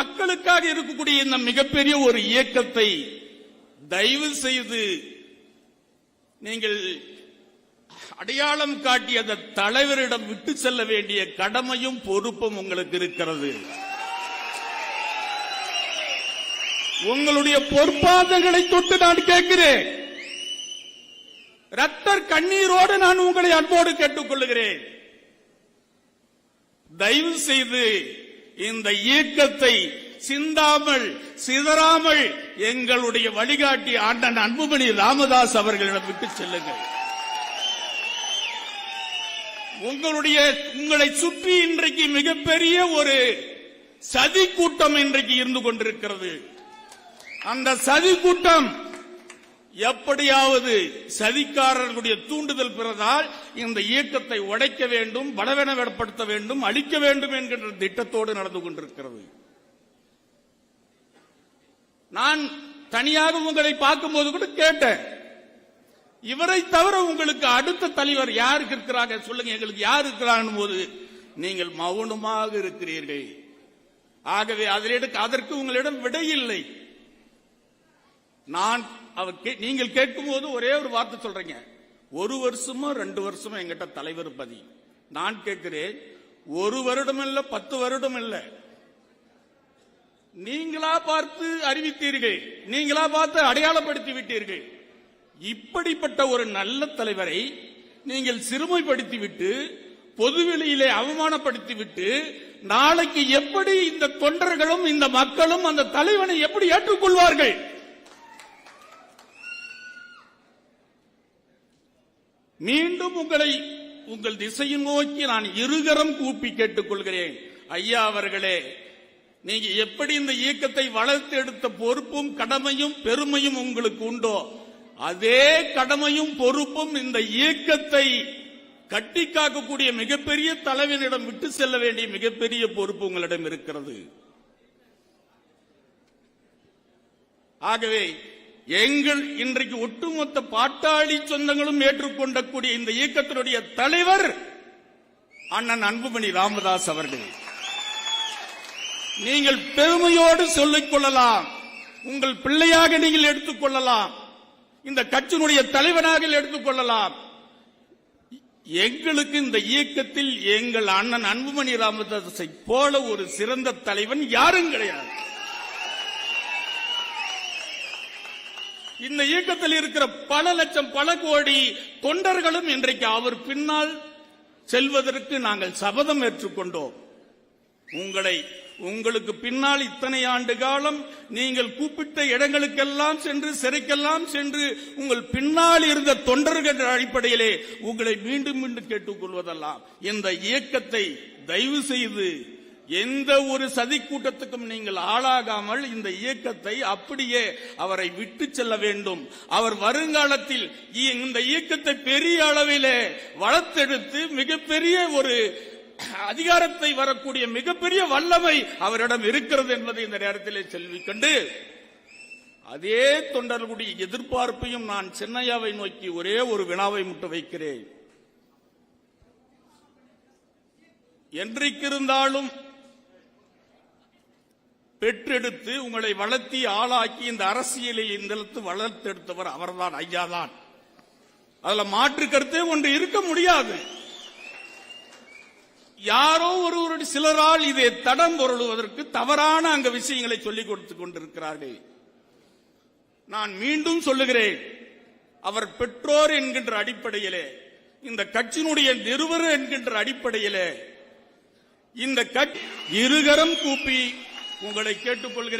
மக்களுக்காக இருக்கக்கூடிய இந்த மிகப்பெரிய ஒரு இயக்கத்தை தயவு செய்து நீங்கள் அடையாளம் காட்டிய அந்த தலைவரிடம் விட்டு செல்ல வேண்டிய கடமையும் பொறுப்பும் உங்களுக்கு இருக்கிறது. உங்களுடைய பொற்பாதங்களை தொட்டு நான் கேட்கிறேன். ரத்தர் கண்ணீரோடு நான் உங்களை அன்போடு கேட்டுக்கொள்கிறேன் தயவு செய்து இந்த இயக்கத்தை சிந்தாமல் சிதறாமல் எங்களுடைய வழிகாட்டி ஆண்டன் அன்புமணி ராமதாஸ் அவர்களிடம் விட்டு செல்லுங்கள். உங்களுடைய உங்களை சுற்றி இன்றைக்கு மிகப்பெரிய ஒரு சதி கூட்டம் இன்றைக்கு இருந்து கொண்டிருக்கிறது. அந்த சதி கூட்டம் எப்படியாவது சதிக்காரர்களுடைய தூண்டுதல் பிறந்தால் இந்த இயக்கத்தை உடைக்க வேண்டும் பலவீனப்படுத்த வேண்டும் அழிக்க வேண்டும் என்கின்ற திட்டத்தோடு நடந்து கொண்டிருக்கிறது. நான் தனியாக உங்களை பார்க்கும்போது கூட கேட்டேன். இவரை தவிர உங்களுக்கு அடுத்த தலைவர் யாருக்கு இருக்கிறாங்க சொல்லுங்க. எங்களுக்கு யார் இருக்கிறாங்க போது நீங்கள் மௌனமாக இருக்கிறீர்கள். ஆகவே அதிலிட அதற்கு உங்களிடம் விடை இல்லை. நான் அவர் கே- நீங்கள் கேட்கும் போது ஒரே ஒரு வார்த்தை சொல்றீங்க. ஒரு வருஷமோ ரெண்டு வருஷமோ எங்கிட்ட தலைவர் பதி. நான் கேட்கிறேன் ஒரு வருடம் இல்ல பத்து வருடம் இல்ல. நீங்களா பார்த்து அறிவித்தீர்கள். நீங்களா பார்த்து அடையாளப்படுத்தி விட்டீர்கள். இப்படிப்பட்ட ஒரு நல்ல தலைவரை நீங்கள் சிறுமைப்படுத்தி விட்டு பொதுவெளியிலே அவமானப்படுத்தி விட்டு நாளைக்கு எப்படி இந்த தொண்டர்களும் இந்த மக்களும் அந்த தலைவனை எப்படி ஏற்றுக்கொள்வார்கள்? மீண்டும் உங்களை உங்கள் திசையை நோக்கி நான் இருகரம் கூப்பி கேட்டுக்கொள்கிறேன். ஐயா அவர்களே நீங்க எப்படி இந்த இயக்கத்தை வளர்த்து எடுத்த பொறுப்பும் கடமையும் பெருமையும் உங்களுக்கு உண்டோ அதே கடமையும் பொறுப்பும் இந்த இயக்கத்தை கட்டி காக்கக்கூடிய மிகப்பெரிய தலைவனிடம் விட்டு செல்ல வேண்டிய மிகப்பெரிய பொறுப்பு உங்களிடம் இருக்கிறது. ஆகவே எங்கள் இன்றைக்கு ஒட்டுமொத்த பாட்டாளி சொந்தங்களும் ஏற்றுக்கொண்டக்கூடிய இந்த இயக்கத்தினுடைய தலைவர் அண்ணன் அன்புமணி ராமதாஸ் அவர்கள். நீங்கள் பெருமையோடு சொல்லிக் கொள்ளலாம். உங்கள் பிள்ளையாக நீங்கள் எடுத்துக்கொள்ளலாம் இந்த கட்சியினுடைய தலைவனாக எடுத்துக்கொள்ளலாம் எங்களுக்கு இந்த இயக்கத்தில் எங்கள் அண்ணன் அன்புமணி ராமதாஸை போல ஒரு சிறந்த தலைவன் யாரும் கிடையாது. இந்த இயக்கத்தில் இருக்கிற பல லட்சம் பல கோடி தொண்டர்களும் இன்றைக்கு அவர் பின்னால் செல்வதற்கு நாங்கள் சபதம் ஏற்றுக்கொண்டோம். உங்களை உங்களுக்கு பின்னால் இத்தனை ஆண்டு காலம் நீங்கள் கூப்பிட்ட இடங்களுக்கெல்லாம் சென்று சிறைக்கெல்லாம் சென்று உங்கள் பின்னால் இருந்த தொண்டர்கள் அடிப்படையிலே உங்களை மீண்டும் மீண்டும் கேட்டுக்கொள்வதெல்லாம். இந்த இயக்கத்தை தயவு செய்து எந்த ஒரு சதி கூட்டத்துக்கும் நீங்கள் ஆளாகாமல் இந்த இயக்கத்தை அப்படியே அவரை விட்டு செல்ல வேண்டும். அவர் வருங்காலத்தில் இந்த இயக்கத்தை பெரிய அளவிலே வளர்த்தெடுத்து மிகப்பெரிய ஒரு அதிகாரத்தை வரக்கூடிய மிகப்பெரிய வல்லமை அவரிடம் இருக்கிறது என்பதை இந்த நேரத்திலே செல்விக்கண்டு அதே தொண்டர்களுடைய எதிர்பார்ப்பையும் நான் சென்னையாவை நோக்கி ஒரே ஒரு வினாவை முட்டு வைக்கிறேன். என்றைக்கிருந்தாலும் பெற்றெடுத்து உங்களை வளர்த்தி ஆளாக்கி இந்த அரசியலை இந்த வளர்த்தெடுத்தவர் அவர்தான் ஐயா தான் அதுல மாற்று கருத்தே ஒன்று இருக்க முடியாது. யாரோ ஒருவருடைய சிலரால் இதை தடம் பொருளுவதற்கு தவறான அங்க விஷயங்களை சொல்லிக் கொடுத்து கொண்டிருக்கிறார்கள். நான் மீண்டும் சொல்லுகிறேன் அவர் பெற்றோர் என்கின்ற அடிப்படையிலே இந்த கட்சியினுடைய நிறுவனர் என்கின்ற அடிப்படையிலே இந்த கட்சி இருகரம் கூப்பி உங்களை கேட்டுக்கொள்கிறேன்.